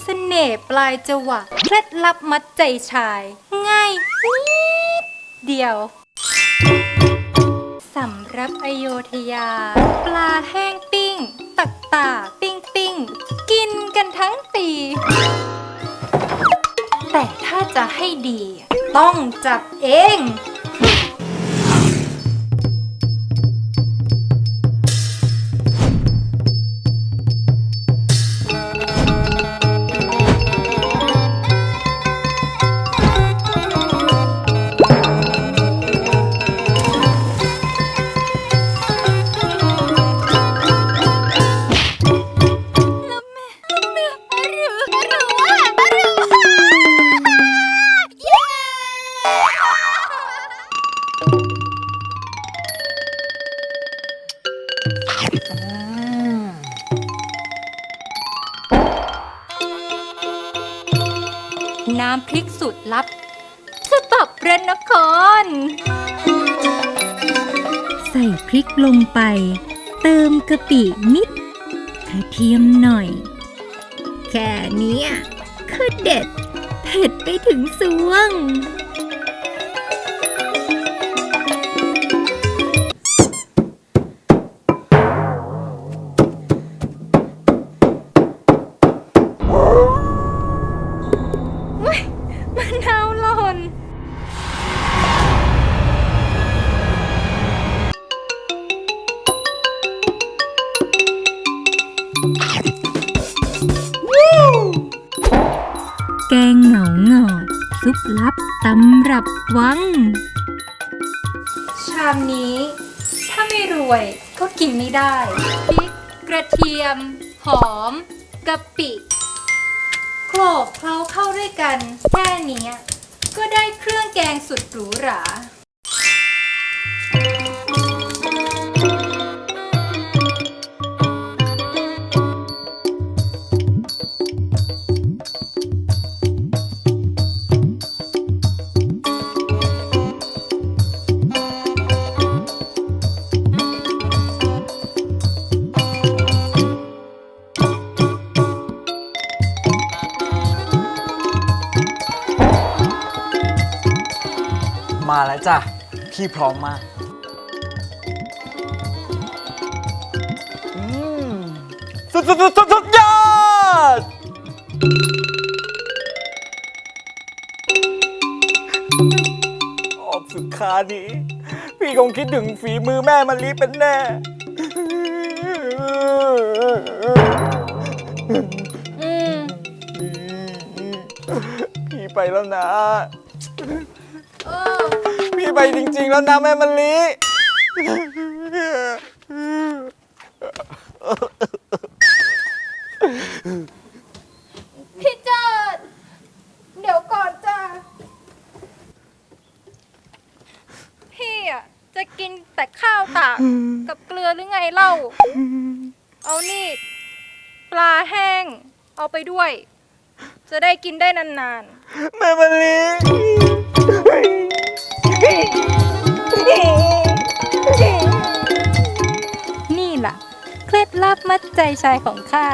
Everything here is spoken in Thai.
เสน่ห์ปลายจวักเคล็ดลับมัดใจชาย ง่ายนิดเดียวสำหรับอโยธยา ปลาแห้งปิ้ง ตักตาปิ้งปิ้ง กินกันทั้งปี แต่ถ้าจะให้ดี ต้องจับเอง น้ำพริกสุดลับฉบับพระนคร ใส่พริกลงไป เติมกะปินิดกระเทียมหน่อย แค่นี้ยคือเด็ด เผ็ดไปถึงสวง ซุปลับตำรับวัง ชามนี้ ถ้าไม่รวยก็กินไม่ได้พริกกระเทียม หอมกะปิโขลกเคล้าเข้าด้วยกัน แค่นี้ก็ได้เครื่องแกงสุดหรูหรา มาแล้วจ้ะ พี่พร้อมมาก อืม สุดสุดสุดสุดสุดยอด ออกสุดคานี้ พี่คงคิดถึงฝีมือแม่มันลีเป็นแน่ อืม พี่ไปแล้วนะเออ พี่ไปจริง ๆ แล้วนะแม่มันลีพี่เจิด เดี๋ยวก่อนจ้าพี่อะจะกินแต่ข้าวตากกับเกลือหรือไงเล่า เอานี่ ปลาแห้ง เอาไปด้วย จะได้กินได้นานแม่มันลีๆ นี่ล่ะ เคล็ดลับมัดใจชายของข้า